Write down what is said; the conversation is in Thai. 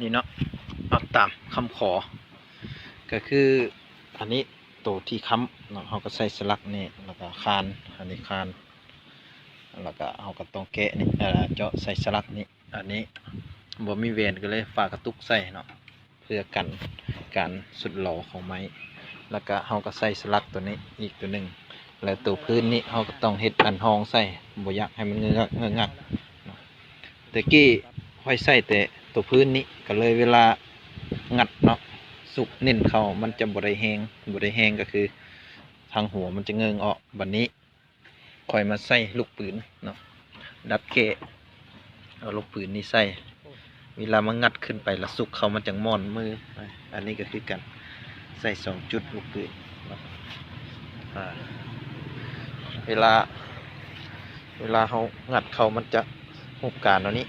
นี่เนาะเอาตามคำขอ ก็คืออันนี้ตัวที่ค้ำเนาะเราก็ใส่สลักนี่แล้วก็คานอันนี้คานแล้วก็เราก็ต้องแกะนี่เจาะใส่สลักนี่อันนี้บ่มีเวนก็เลยฝากระตุกใส่เนาะเพื่อกันการสุดหล่อของไม้ แล้วก็เราก็ใส่สลักตัวนี้อีกตัวหนึ่งแล้วตัวพื้นนี่เราก็ต้องเฮ็ดอันห้องใส่บ่อยากให้มันเงือกเงือกงักเนาะแต่กี้ค่อยใส่แต่ ตัวพื้นนี้ก็เลยเวลางัดเนาะสุกเน้นเข้ามันจะบ่ได้แห้งบ่ได้แห้งก็คือ ทางหัวมันจะเงิงออกบัดนี้คอยมาใส่ลูกปืนเนาะดัดเกะเอาลูกปืนนี่ใส่เวลามันงัดขึ้นไปแล้วสุกเขามันจังม่อนมือ อันนี้ก็คือกันใส่สองจุดลูกปืนเนาะอ่าเวลา เวลาเขางัดเขามันจะหุบการเอานี้